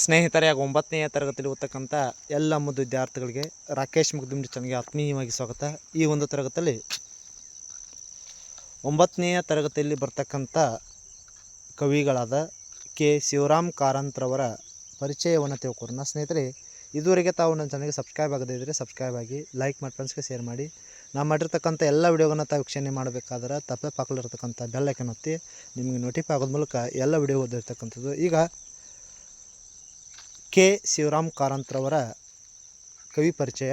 ಸ್ನೇಹಿತರೆ, ಹಾಗೂ ಒಂಬತ್ತನೆಯ ತರಗತಿಯಲ್ಲಿ ಓದ್ತಕ್ಕಂಥ ಎಲ್ಲ ಮುದ್ದು ವಿದ್ಯಾರ್ಥಿಗಳಿಗೆ ರಾಕೇಶ್ ಮುಗ್ಧಿಮ್ ಚಂದ್ಗೆ ಆತ್ಮೀಯವಾಗಿ ಸ್ವಾಗತ. ಈ ಒಂದು ತರಗತಿಯಲ್ಲಿ ಒಂಬತ್ತನೆಯ ತರಗತಿಯಲ್ಲಿ ಬರ್ತಕ್ಕಂಥ ಕವಿಗಳಾದ ಕೆ. ಶಿವರಾಮ್ ಕಾರಂತ್ರವರ ಪರಿಚಯವನ್ನು ತಿಳ್ಕೊರೋಣ ಸ್ನೇಹಿತರೆ, ಇದುವರೆಗೆ ತಾವು ನನ್ನ ಚಾನಲ್ಗೆ ಸಬ್ಸ್ಕ್ರೈಬ್ ಆಗದೇ ಇದ್ದರೆ ಸಬ್ಸ್ಕ್ರೈಬ್ ಆಗಿ ಲೈಕ್ ಮಾಡಿ ಫ್ರೆಂಡ್ಸ್ಗೆ ಶೇರ್ ಮಾಡಿ. ನಾನು ಮಾಡಿರ್ತಕ್ಕಂಥ ಎಲ್ಲ ವಿಡಿಯೋಗಳನ್ನ ತಾವು ವೀಕ್ಷಣೆ ಮಾಡಬೇಕಾದ್ರೆ ತಪ್ಪೆ ಪಾಕಲಿರ್ತಕ್ಕಂಥ ಬೆಲ್ಲೈಕನ್ ಒತ್ತಿ ನಿಮಗೆ ನೋಟಿಫೈ ಆಗೋದ ಮೂಲಕ ಎಲ್ಲ ವಿಡಿಯೋ ಓದಿರ್ತಕ್ಕಂಥದ್ದು. ಈಗ ಕೆ. ಶಿವರಾಮ್ ಕಾರಂತ್ರವರ ಕವಿ ಪರಿಚಯ.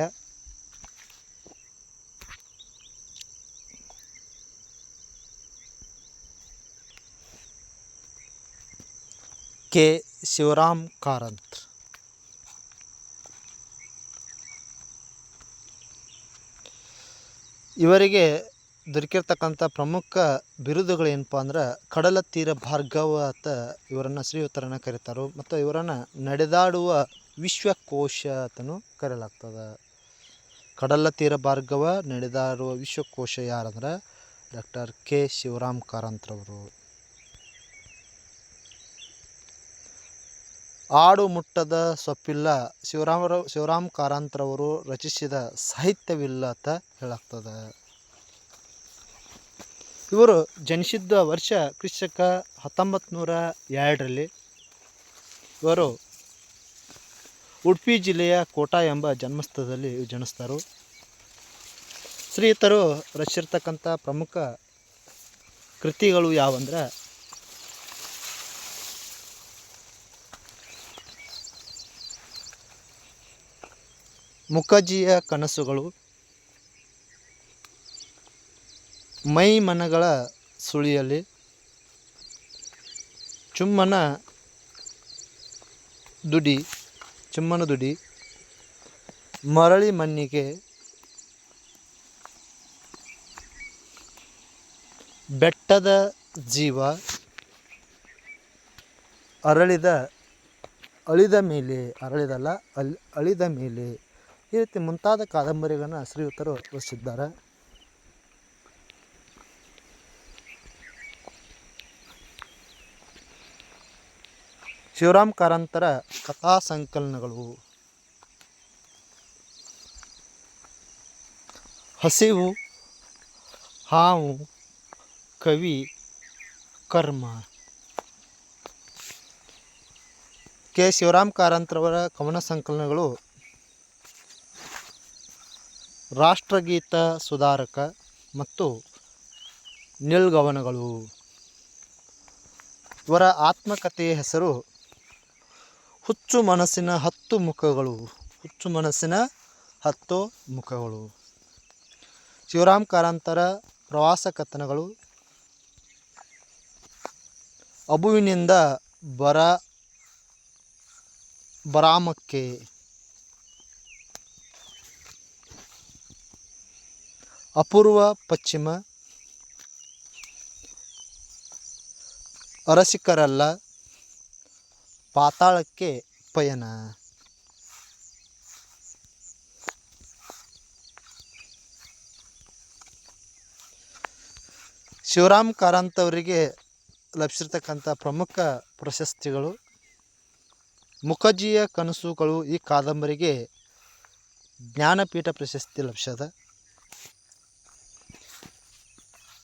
ಕೆ. ಶಿವರಾಮ್ ಕಾರಂತ್. ಇವರಿಗೆ ದೊರಕಿರ್ತಕ್ಕಂಥ ಪ್ರಮುಖ ಬಿರುದುಗಳೇನಪ್ಪ ಅಂದ್ರೆ ಕಡಲ ತೀರ ಭಾರ್ಗವ ಅಂತ ಇವರನ್ನು ಶ್ರೀಯುತರನ್ನು ಕರೀತಾರೆ ಮತ್ತು ಇವರನ್ನು ನಡೆದಾಡುವ ವಿಶ್ವಕೋಶ ಅಂತಲೂ ಕರೆಯಲಾಗ್ತದೆ. ಕಡಲ ತೀರ ಭಾರ್ಗವ, ನಡೆದಾಡುವ ವಿಶ್ವಕೋಶ ಯಾರಂದ್ರೆ ಡಾಕ್ಟರ್ ಕೆ ಶಿವರಾಮ್ ಕಾರಂತ್ರವರು. ಆಡು ಮುಟ್ಟದ ಸೊಪ್ಪಿಲ್ಲ ಶಿವರಾಮರ, ಶಿವರಾಮ್ ಕಾರಂತ್ರವರು ರಚಿಸಿದ ಸಾಹಿತ್ಯವಿಲ್ಲ ಅಂತ ಹೇಳಾಗ್ತದೆ ಇವರು ಜನಿಸಿದ್ದ ವರ್ಷ ಕ್ರಿಸ್ತಕ ಹತ್ತೊಂಬತ್ತು ನೂರ ಎರಡರಲ್ಲಿ. ಇವರು ಉಡುಪಿ ಜಿಲ್ಲೆಯ ಕೋಟಾ ಎಂಬ ಜನ್ಮಸ್ಥಳದಲ್ಲಿ ಜನಿಸ್ತಾರೆ. ಶ್ರೀಯುತರು ರಚಿಸಿರ್ತಕ್ಕಂಥ ಪ್ರಮುಖ ಕೃತಿಗಳು ಯಾವಂದ್ರೆ ಮುಖಜಿಯ ಕನಸುಗಳು. ಮೈ ಮನಗಳ ಸುಳಿಯಲ್ಲಿ ಚುಮ್ಮನ ದುಡಿ ಚುಮ್ಮನ ದುಡಿ, ಮರಳಿ ಮಣ್ಣಿಗೆ ಬೆಟ್ಟದ ಜೀವ, ಅರಳಿದ, ಅಳಿದ ಮೇಲೆ, ಅರಳಿದಲ್ಲ, ಅಲ್, ಅಳಿದ ಮೇಲೆ, ಈ ರೀತಿ ಮುಂತಾದ ಕಾದಂಬರಿಗಳನ್ನು ಶ್ರೀಯುತರು ರಚಿಸಿದ್ದಾರೆ ಶಿವರಾಮ್ ಕಾರಂತರ ಕಥಾ ಸಂಕಲನಗಳು. ಹಸಿವು, ಹಾವು, ಕವಿ, ಕರ್ಮ. ಕೆ. ಶಿವರಾಮ್ ಕಾರಂತರವರ ಕವನ ಸಂಕಲನಗಳು. ರಾಷ್ಟ್ರಗೀತ ಸುಧಾರಕ ಮತ್ತು ನಿಲ್ಗವನಗಳು. ಇವರ ಆತ್ಮಕಥೆಯ ಹೆಸರು ಹುಚ್ಚು ಮನಸ್ಸಿನ ಹತ್ತು ಮುಖಗಳು. ಹುಚ್ಚು ಮನಸ್ಸಿನ ಹತ್ತು ಮುಖಗಳು. ಶಿವರಾಮ್ ಕಾರಂತರ ಪ್ರವಾಸ ಕಥನಗಳು. ಅಬುವಿನಿಂದ ಬರ, ಬರಾಮಕ್ಕೆ. ಅಪೂರ್ವ ಪಶ್ಚಿಮ. ಅರಸಿಕರಲ್ಲ. ಪಾತಾಳಕ್ಕೆ ಪಯಣ. ಶಿವರಾಮ್ ಕಾರಂತ್ ಅವರಿಗೆ ಲಭಿಸಿರ್ತಕ್ಕಂಥ ಪ್ರಮುಖ ಪ್ರಶಸ್ತಿಗಳು ಮುಖಜಿಯ ಕನಸುಗಳು ಈ ಕಾದಂಬರಿಗೆ ಜ್ಞಾನಪೀಠ ಪ್ರಶಸ್ತಿ ಲಭ್ಯದ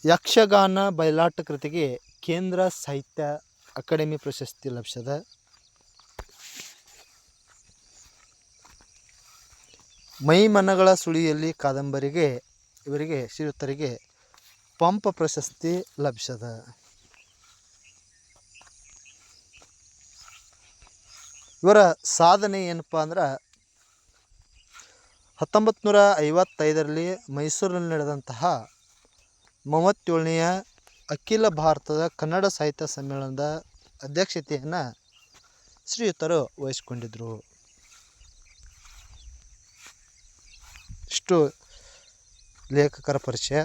ಯಕ್ಷಗಾನ, ಬಯಲಾಟ ಕೃತಿಗೆ ಕೇಂದ್ರ ಸಾಹಿತ್ಯ ಅಕಾಡೆಮಿ ಪ್ರಶಸ್ತಿ ಲಭಿಸ್ಯದ ಮೈಮನಗಳ ಸುಳಿಯಲ್ಲಿ ಕಾದಂಬರಿಗೆ, ಇವರಿಗೆ, ಶ್ರೀಯುತರಿಗೆ ಪಂಪ ಪ್ರಶಸ್ತಿ ಲಭಿಸದ. ಇವರ ಸಾಧನೆ ಏನಪ್ಪ ಅಂದ್ರೆ ಹತ್ತೊಂಬತ್ತು ನೂರ ಐವತ್ತೈದರಲ್ಲಿ ಮೈಸೂರಿನಲ್ಲಿ ನಡೆದಂತಹ ಮೂವತ್ತೇಳನೆಯ ಅಖಿಲ ಭಾರತದ ಕನ್ನಡ ಸಾಹಿತ್ಯ ಸಮ್ಮೇಳನದ ಅಧ್ಯಕ್ಷತೆಯನ್ನು ಶ್ರೀಯುತರು ವಹಿಸ್ಕೊಂಡಿದ್ದರು ಇಷ್ಟು ಲೇಖಕರ ಪರಿಚಯ.